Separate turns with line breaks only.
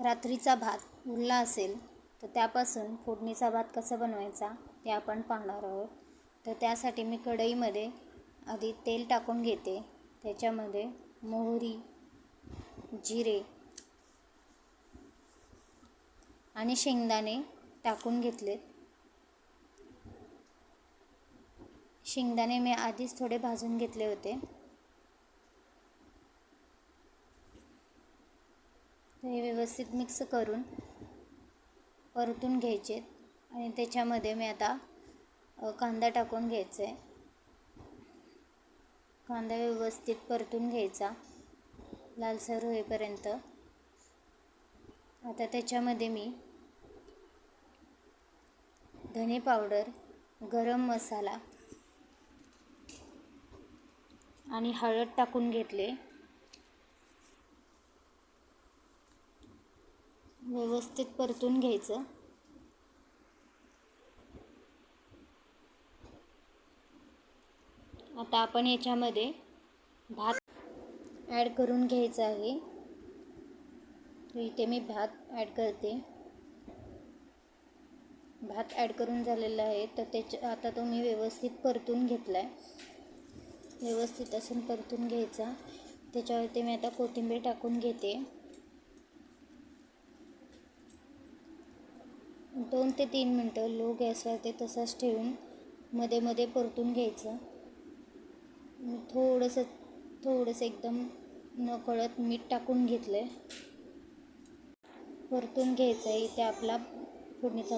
रात्रीचा भात उरला असेल तर त्यापासून फोडणीचा भात कसा बनवायचा ते आपण पाहणार आहोत. तर त्यासाठी मी कढईमध्ये आधी तेल टाकून घेते. त्याच्यामध्ये मोहरी जिरे आणि शेंगदाणे टाकून घेतलेत शेंगदाणे मी आधीच थोडे भाजून घेतले होते. हे व्यवस्थित मिक्स करून परतून घ्यायचे आणि त्याच्यामध्ये मी आता कांदा टाकून घ्यायचा. आहे कांदा व्यवस्थित परतून घ्यायचा लालसर होईपर्यंत. आता त्याच्यामध्ये मी धने पावडर गरम मसाला आणि हळद टाकून घेतले. व्यवस्थित परतून घ्यायचं. आता आपण याच्यामध्ये भात ॲड करून घ्यायचा आहे. इथे मी भात ॲड करते. भात ॲड करून झालेला आहे तर त्याच्या आता तो मी व्यवस्थित परतून घेतला आहे व्यवस्थित असून परतून घ्यायचा. त्याच्यावरती मी आता कोथिंबीर टाकून घेते. दोन ते तीन मिनटं लो गॅसवर ते तसंच ठेवून मध्ये मध्ये परतून घ्यायचं. थोडंसं थोडंसं एकदम नकळत मीठ टाकून घेतलं आहे परतून घ्यायचं आहे इथे आपला फोडणीचा